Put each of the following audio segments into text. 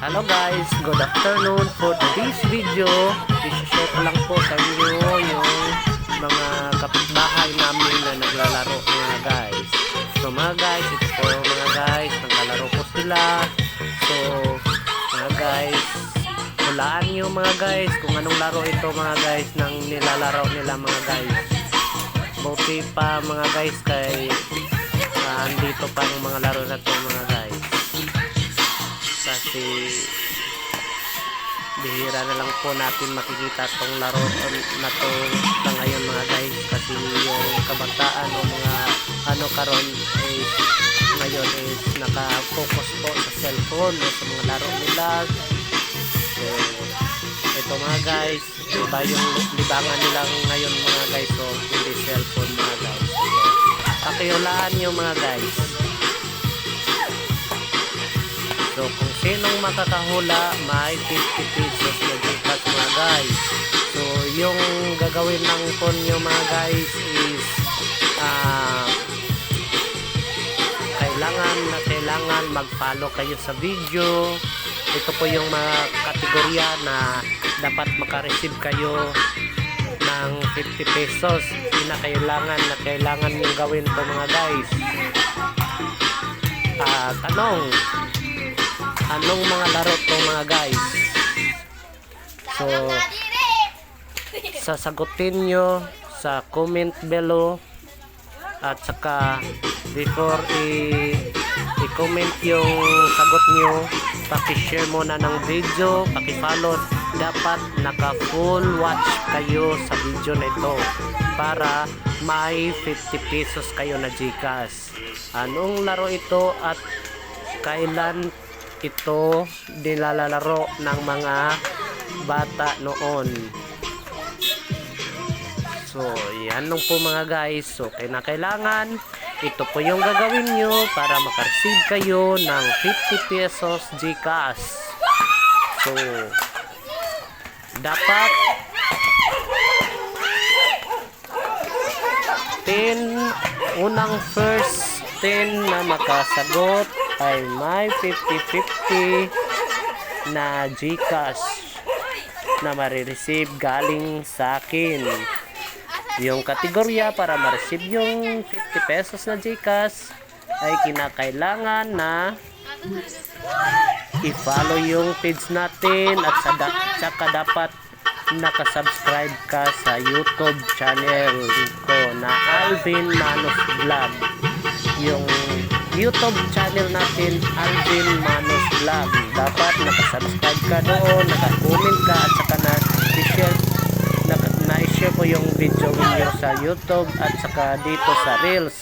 Hello guys, good afternoon. For today's video, i-share ko lang po sa inyo yung mga kapitbahay namin na naglalaro mga guys. So mga guys, ito po mga guys, naglalaro po sila. So mga guys, hulaan nyo mga guys kung anong laro ito mga guys ng nilalaro nila mga guys. Buti pa mga guys kay ah, andito pa yung mga laro na to mga guys kasi bihira na lang po natin makikita tong laro na to sa ngayon mga guys. Kasi yung kabataan o mga ano karon is ngayon is naka-focus po sa cellphone o sa mga laro nila. So ito mga guys iba yung libangan nila ngayon mga guys so hindi cellphone mga guys. So, pakiulaan nyo mga guys So, kung sinong makakahula, may 50 pesos na Gcash mga guys. So, yung gagawin po nyo mga guys is ah kailangan na kailangan mag-follow kayo sa video. Ito po yung mga kategorya na dapat makareceive kayo ng 50 pesos. Pinakailangan na kailangan yung gawin to mga guys. Ah, tanong, anong mga laro to mga guys? So sasagutin nyo sa comment below at saka before i i-comment yung sagot nyo paki-share muna ng video paki-follow. Dapat naka full watch kayo sa video na ito para may 50 pesos kayo na Gcash. Anong laro ito at kailan ito nilalaro ng mga bata noon. So, yan lang po mga guys. So, kailangan ito po yung gagawin nyo para makareceive kayo ng 50 pesos Gcash. So, dapat 10 unang first 10 na makasagot ay may 50-50 na Gcash na marireceive galing sa akin. Yung kategorya para ma-receive yung 50 pesos na Gcash ay kinakailangan na i-follow yung page natin at sa da- tsaka dapat nakasubscribe ka sa YouTube channel ko na Alvin Manos Vlog. Yung YouTube channel natin, Alvin Manos Vlog. Dapat nakasubscribe ka doon, naka-comment ka at saka na i-share ko yung video ninyo sa YouTube at saka dito sa Reels.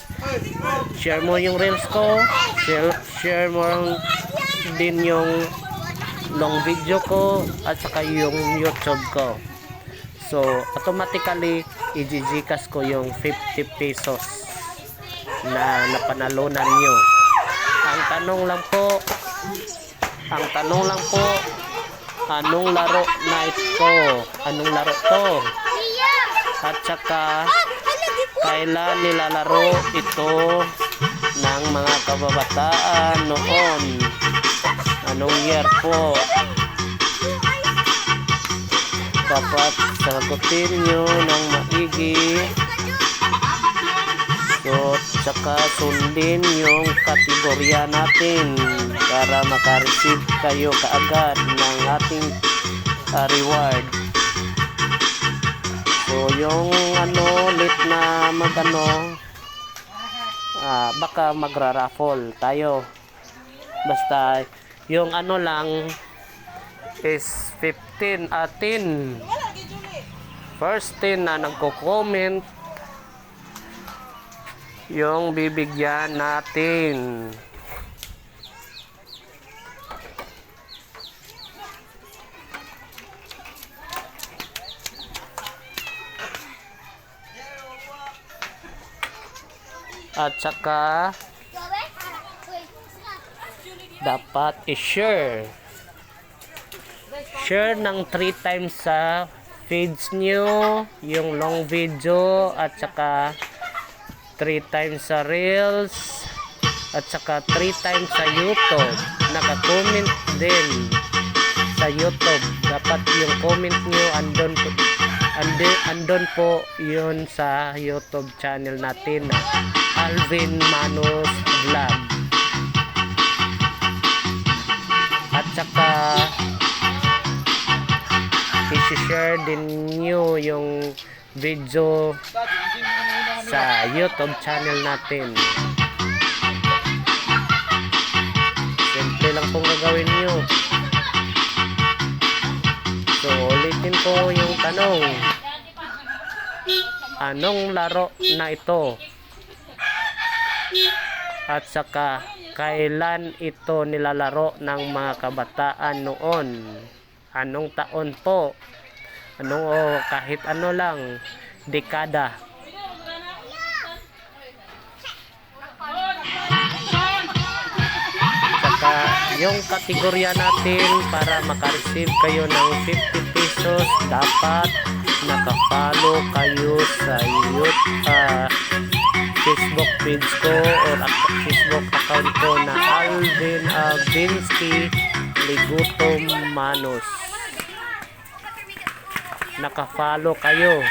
Share mo yung Reels ko, share, share mo din yung long video ko at saka yung YouTube ko. So, automatically, i-gcash ko yung 50 pesos na napanalunan nyo. Ang tanong lang po, ang tanong lang po, anong laro na ito? Anong laro to? At saka, kailan nilalaro ito ng mga kababataan noon? Anong year po? Dapat sagutin nyo ng maigi. So, tsaka sundin yung kategorya natin para makareceive kayo kaagad ng ating ah, reward. So, yung ano, late na magano, ah, baka magra-raffle tayo. Basta, yung ano lang is 15 atin. First 10 na nagko-comment yung bibigyan natin. At saka dapat i-share. Share ng 3 times sa feeds nyo, yung long video, at saka 3 times sa Reels, at saka 3 times sa YouTube. Naka-comment din. sa YouTube. Dapat yung comment nyo andon po, andun, andun po yun sa YouTube channel natin na Alvin Manos Vlog. At saka i-share din nyo yung video sa YouTube channel natin. Simple lang pong gagawin nyo. So, ulitin ko yung tanong. Anong laro na ito? At saka, kailan ito nilalaro ng mga kabataan noon? Anong taon po? Anong o kahit ano lang, dekada. Yung kategorya natin para makareceive kayo ng 50 pesos dapat nakafollow kayo sa YouTube ah, Facebook page ko or Facebook account ko na Alvin Alvinsky Ligutom Manos. Nakafollow kayo.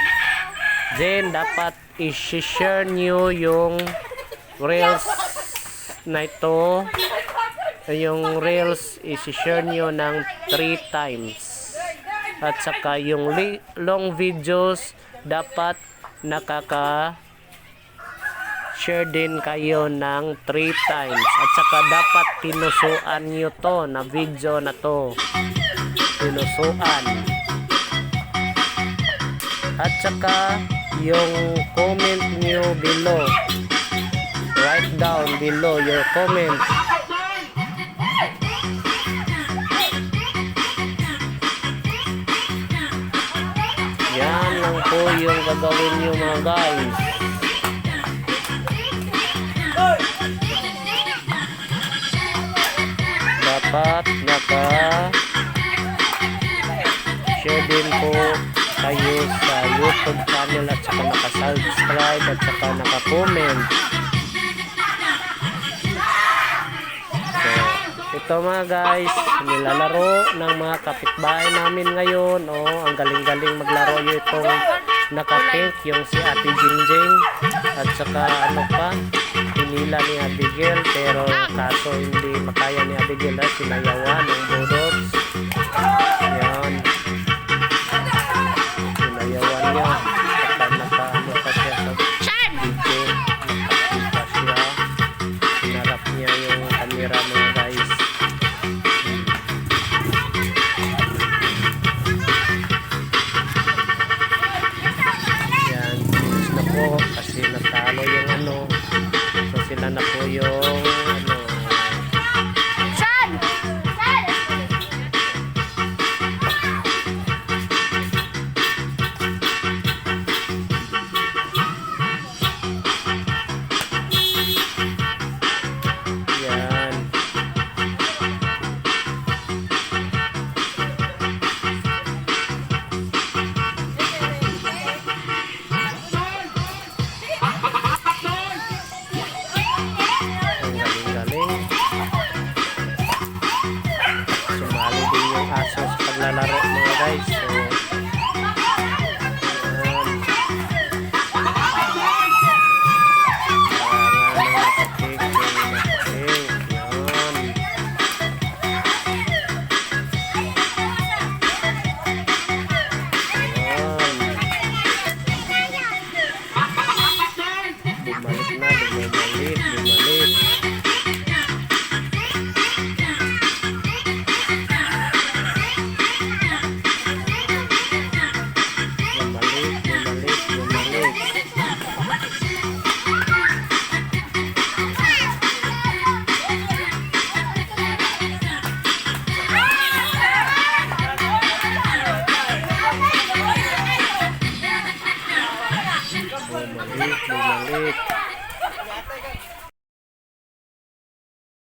Then dapat i-share nyo yung reels na ito yung reels i-share nyo ng 3 times. At saka yung long videos dapat nakaka share din kayo ng 3 times. At saka dapat pinusuan nyo to na video na to. Pinusuan at saka yung comment nyo below. Write down below your comment yung gagawin nyo mga guys dapat naka share din po kayo sa YouTube channel at saka naka-subscribe at saka naka-comment. Ito mga guys, nilalaro ng mga kapitbahay namin ngayon. Oh, ang galing-galing maglaro itong naka-pink, yung si Ate Jingjing. At saka ano pa, pinila ni Abigail pero kaso hindi makaya ni Abigail na sinayawan ng budots.